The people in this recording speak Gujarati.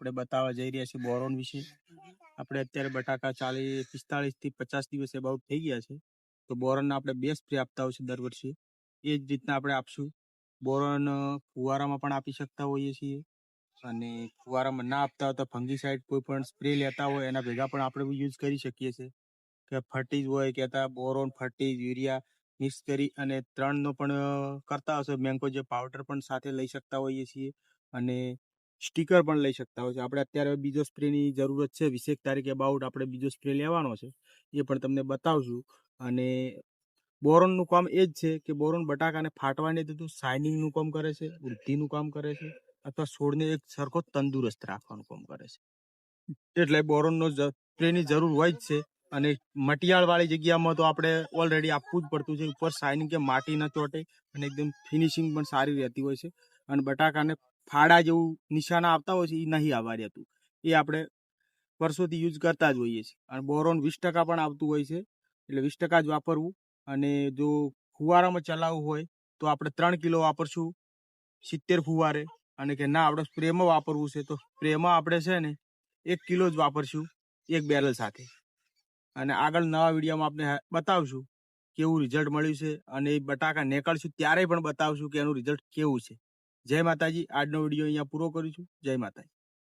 આપણે બતાવવા જઈ રહ્યા છીએ બોરોન વિશે. આપણે અત્યારે બટાકા ચાલી પિસ્તાળીસથી પચાસ દિવસ અબાઉટ થઈ ગયા છે. તો બોરોનના આપણે બે સ્પ્રે આપતા હોય છે દર વર્ષે. એ જ રીતના આપણે આપશું. બોરોન ફુવારામાં પણ આપી શકતા હોઈએ છીએ. અને ફુવારામાં ના આપતા હોય તો ફંગીસાઇડ કોઈ પણ સ્પ્રે લેતા હોય એના ભેગા પણ આપણે યુઝ કરી શકીએ છીએ. કે ફર્ટીજ હોય કહેતા બોરોન ફર્ટીજ યુરિયા મિક્સ કરી અને ત્રણનો પણ કરતા હશે. મેંગો જે પાવડર પણ સાથે લઈ શકતા હોઈએ છીએ. અને સ્ટીકર પણ લઈ શકતા હોય છે. આપણે અત્યારે બીજો સ્પ્રેની જરૂરત છે. વીસેક તારીખે અબાઉટ આપણે બીજો સ્પ્રે લેવાનો છે. એ પણ તમને બતાવશું. અને બોરોનનું કામ એ જ છે કે બોરોન બટાકાને ફાટવા નહીં દેતું શાઇનિંગનું કામ કરે છે, વૃદ્ધિનું કામ કરે છે, અથવા છોડને એક સરખો તંદુરસ્ત રાખવાનું કામ કરે છે. એટલે બોરોનનો સ્પ્રેની જરૂર હોય જ છે. અને મટિયાળવાળી જગ્યામાં તો આપણે ઓલરેડી આપવું જ પડતું છે. ઉપર શાઇનિંગ કે માટી ન ચોટે અને એકદમ ફિનિશિંગ પણ સારી રહેતી હોય છે. અને બટાકાને ફાડા જેવું નિશાના આવતા હોય છે એ નહીં આવવા રહેતું એ આપણે વર્ષોથી યુઝ કરતા જ હોઈએ છીએ. અને બોરોન વીસ ટકા પણ આવતું હોય છે, એટલે વીસ ટકા જ વાપરવું. અને જો ફુવારામાં ચલાવવું હોય, તો આપણે ત્રણ કિલો વાપરશું સિત્તેર ફુવારે. અને કે ના, આપણે સ્પ્રેમાં વાપરવું છે, તો સ્પ્રેમાં આપણે છે ને, એક કિલો જ વાપરશું એક બેરલ સાથે. અને આગળ નવા વિડીયોમાં આપણે બતાવશું કેવું રિઝલ્ટ મળ્યું છે. અને એ બટાકા નીકળશું, ત્યારે પણ બતાવશું કે એનું રિઝલ્ટ કેવું છે. જય માતાજી. આજનો વીડિયો અહીંયા પૂરો કરું છું. જય માતાજી.